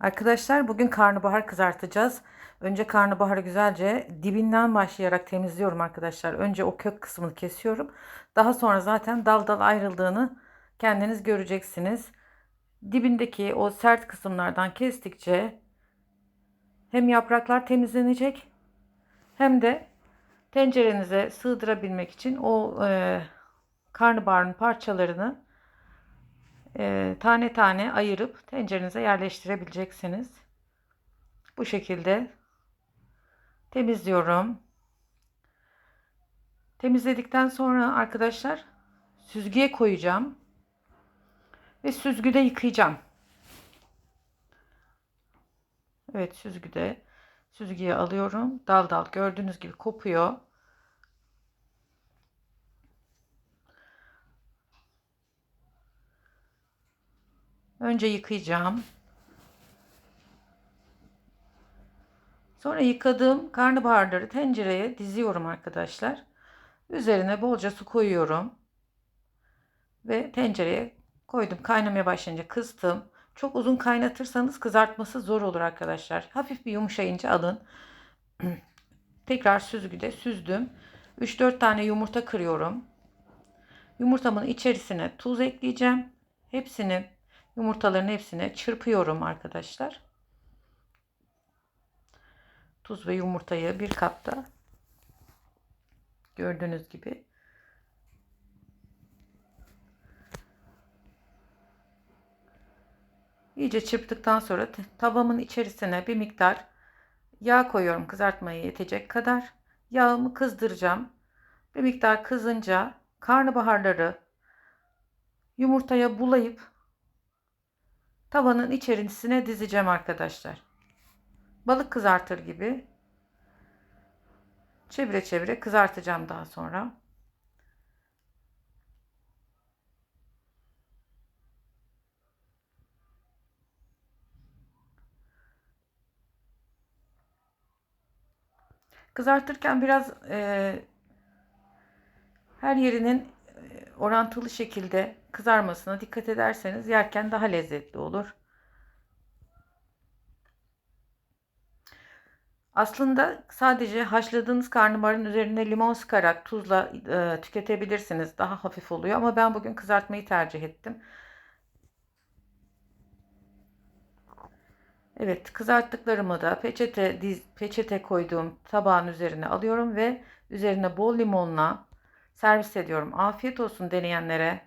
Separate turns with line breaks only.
Arkadaşlar bugün karnabahar kızartacağız. Önce karnabaharı güzelce dibinden başlayarak temizliyorum arkadaşlar. Önce o kök kısmını kesiyorum. Daha sonra zaten dal dal ayrıldığını kendiniz göreceksiniz. Dibindeki o sert kısımlardan kestikçe hem yapraklar temizlenecek hem de tencerenize sığdırabilmek için o e, karnabaharın parçalarını e, tane tane ayırıp tencerenize yerleştirebileceksiniz. Bu şekilde temizliyorum. Temizledikten sonra arkadaşlar süzgüye koyacağım ve süzgüde yıkayacağım. Evet süzgüde süzgüye alıyorum. Dal dal gördüğünüz gibi kopuyor. Önce yıkayacağım. Sonra yıkadığım karnabaharları tencereye diziyorum arkadaşlar. Üzerine bolca su koyuyorum. Ve tencereye koydum. Kaynamaya başlayınca kıstım. Çok uzun kaynatırsanız kızartması zor olur arkadaşlar. Hafif bir yumuşayınca alın. Tekrar süzgüde süzdüm. 3-4 tane yumurta kırıyorum. Yumurtamın içerisine tuz ekleyeceğim. Hepsini Yumurtaların hepsine çırpıyorum arkadaşlar. Tuz ve yumurtayı bir kapta gördüğünüz gibi iyice çırptıktan sonra tavamın içerisine bir miktar yağ koyuyorum kızartmaya yetecek kadar. Yağımı kızdıracağım. Bir miktar kızınca karnabaharları yumurtaya bulayıp tavanın içerisine dizeceğim arkadaşlar. Balık kızartır gibi çevire çevire kızartacağım daha sonra. Kızartırken biraz e, her yerinin orantılı şekilde kızarmasına dikkat ederseniz yerken daha lezzetli olur. Aslında sadece haşladığınız karnabaharın üzerine limon sıkarak tuzla e, tüketebilirsiniz. Daha hafif oluyor ama ben bugün kızartmayı tercih ettim. Evet, kızarttıklarımı da peçete diz, peçete koyduğum tabağın üzerine alıyorum ve üzerine bol limonla servis ediyorum. Afiyet olsun deneyenlere.